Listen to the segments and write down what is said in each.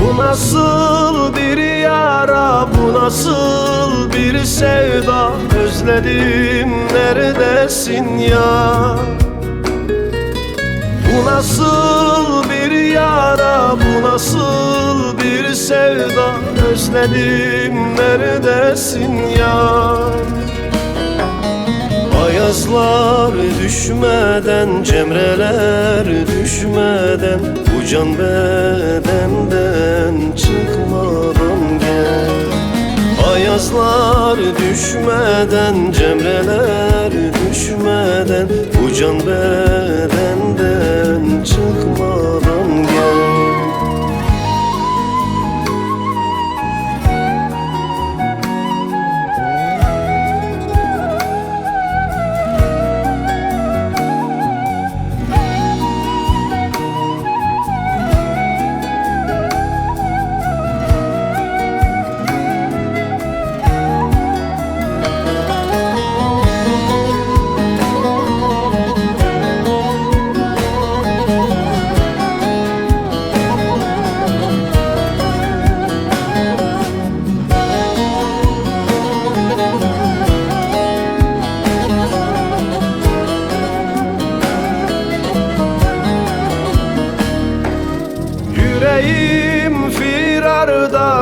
Bu nasıl bir yara, bu nasıl bir sevda? Özledim neredesin ya? Bu nasıl bir yara, bu nasıl bir sevda? Özledim neredesin ya? Ayazlar düşmeden, cemreler düşmeden Bu can bedenden çıkmadan gel. Ayazlar düşmeden, cemreler düşmeden Bu can bedenden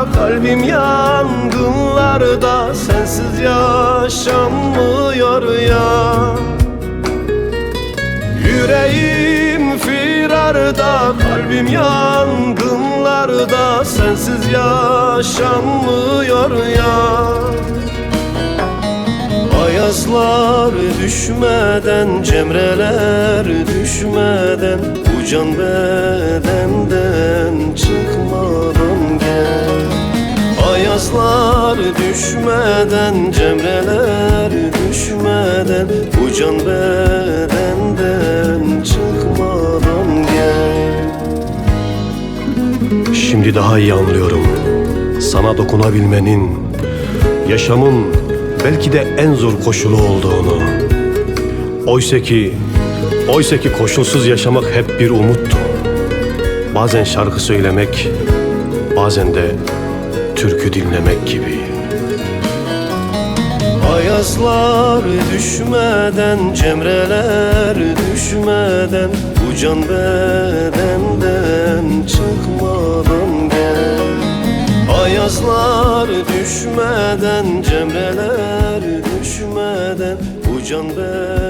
kalbim yangınlarda Sensiz yaşanmıyor ya. Yüreğim firarda, kalbim yangınlarda Sensiz yaşanmıyor ya. Ayazlar düşmeden, cemreler düşmeden Bu can bedenden çıkmadan Ayazlar düşmeden, cemreler düşmeden Bu can bedenden çıkmadan gel. Şimdi daha iyi anlıyorum. Sana dokunabilmenin Yaşamın belki de en zor koşulu olduğunu. Oysa ki Oysa ki koşulsuz yaşamak hep bir umuttu. Bazen şarkı söylemek Bazen de türkü dinlemek gibi. Ayazlar düşmeden, cemreler düşmeden Bu can bedenden çıkmadan gel. Ayazlar düşmeden, cemreler düşmeden Bu can bedenden